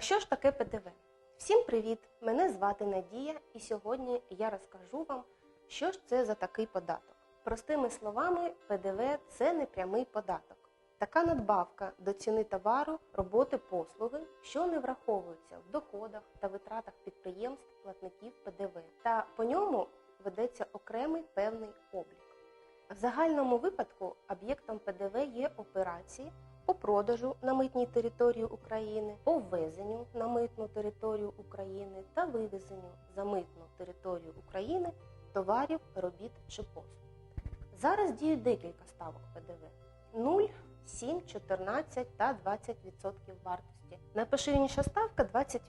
Що ж таке ПДВ? Всім привіт! Мене звати Надія, і сьогодні я розкажу вам, що ж це за такий податок. Простими словами, ПДВ це непрямий податок. Така надбавка до ціни товару, роботи, послуги, що не враховуються в доходах та витратах підприємств, платників ПДВ, та по ньому ведеться окремий певний облік. В загальному випадку об'єктом ПДВ є операції по продажу на митній території України, по ввезенню на митну територію України та вивезенню за митну територію України товарів, робіт чи послуг. Зараз діють декілька ставок ПДВ: 0, 7, 14 та 20% вартості. Найпоширеніша ставка 20%.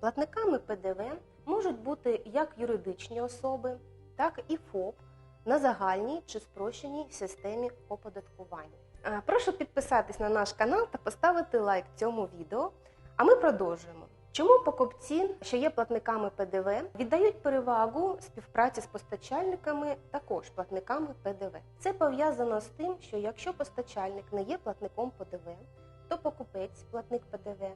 Платниками ПДВ можуть бути як юридичні особи, так і ФОП на загальній чи спрощеній системі оподаткування. Е, Прошу підписатись на наш канал та поставити лайк цьому відео. А ми продовжуємо. Чому покупці, що є платниками ПДВ, віддають перевагу співпраці з постачальниками, також платниками ПДВ? Це пов'язано з тим, що якщо постачальник не є платником ПДВ, то покупець, платник ПДВ,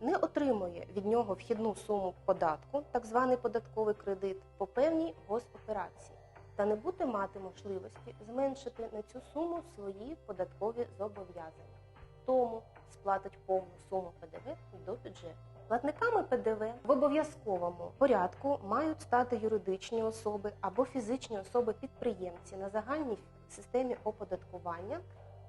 не отримує від нього вхідну суму податку, так званий податковий кредит, по певній госоперації та не буде мати можливості зменшити на цю суму свої податкові зобов'язання. Тому сплатить повну суму ПДВ до бюджету. Платниками ПДВ в обов'язковому порядку мають стати юридичні особи або фізичні особи-підприємці на загальній системі оподаткування,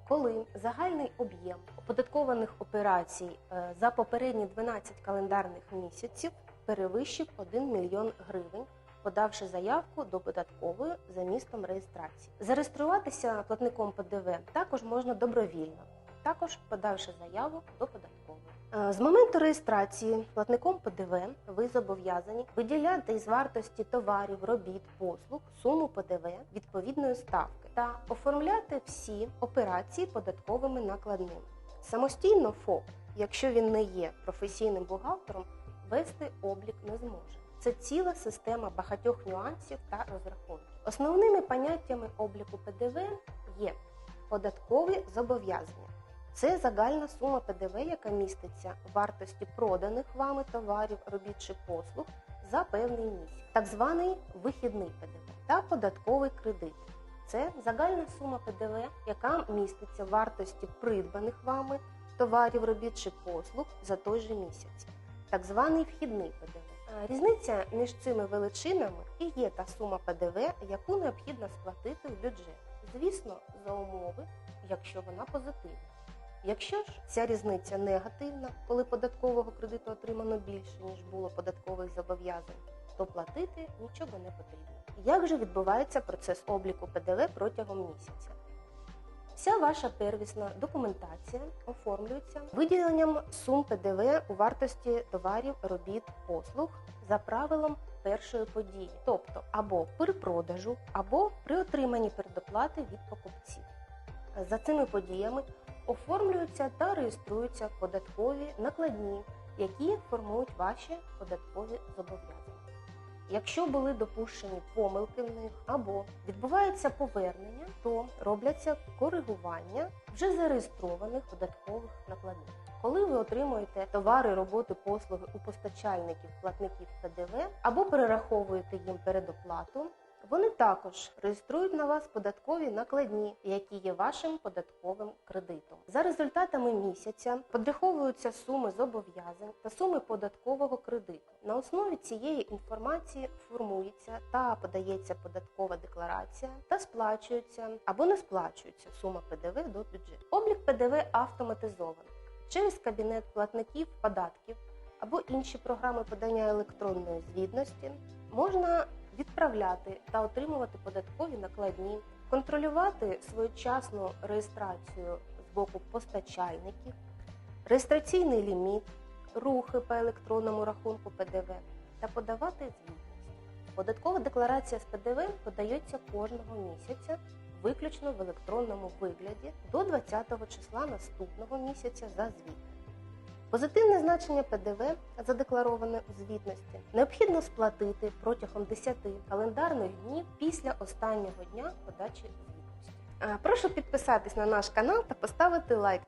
коли загальний об'єм оподаткованих операцій е, за попередні 12 календарних місяців перевищив 1 мільйон гривень подавши заявку до податкової за містом реєстрації. Зареєструватися платником ПДВ також можна добровільно, також подавши заяву до податкової. Е, З моменту реєстрації платником ПДВ ви зобов'язані виділяти із вартості товарів, робіт, послуг суму ПДВ відповідної ставки та оформляти всі операції податковими накладними. Самостійно ФОП, якщо він не є професійним бухгалтером, вести облік не зможе. Це ціла система багатьох нюансів та розрахунків. Основними поняттями обліку ПДВ є податкові зобов'язання. Це загальна сума ПДВ, яка міститься в вартості проданих вами товарів, робіт чи послуг за певний місяць, так званий вихідний ПДВ та податковий кредит. Це загальна сума ПДВ, яка міститься в вартості придбаних вами товарів, робіт чи послуг за той же місяць, так званий вхідний ПДВ. Е, Різниця між цими величинами і є та сума ПДВ, яку необхідно сплатити в бюджет. Звісно, за умови, якщо вона позитивна. Якщо ж ця різниця негативна, коли податкового кредиту отримано більше, ніж було податкових зобов'язань, то платити нічого не потрібно. Як же відбувається процес обліку ПДВ протягом місяця? Вся ваша первісна документація оформлюється виділенням сум ПДВ у вартості товарів, робіт, послуг за правилом першої події, тобто або при продажу, або при отриманні передоплати від покупців. За цими подіями оформлюються та реєструються податкові накладні, які формують ваші податкові зобов'язання. Якщо були допущені помилки в них або відбувається повернення, то робляться коригування вже зареєстрованих податкових накладних. Коли ви отримуєте товари, роботи, послуги у постачальників, платників ПДВ або перераховуєте їм передоплату, вони також реєструють на вас податкові накладні, які є вашим податковим кредитом. За результатами місяця подраховуються суми зобов'язань та суми податкового кредиту. На основі цієї інформації формується та подається податкова декларація та сплачується або не сплачується сума ПДВ до бюджету. Облік ПДВ автоматизований через кабінет платників податків або інші програми подання електронної звітності можна відправляти та отримувати податкові накладні, контролювати своєчасну реєстрацію з боку постачальників, реєстраційний ліміт, рухи по електронному рахунку ПДВ та подавати звітність. Податкова декларація з ПДВ подається кожного місяця виключно в електронному вигляді до 20 числа наступного місяця за звітом. Позитивне значення ПДВ, задеклароване у звітності, необхідно сплатити протягом 10 календарних днів після останнього дня подачі звітності. Е, Прошу підписатись на наш канал та поставити лайк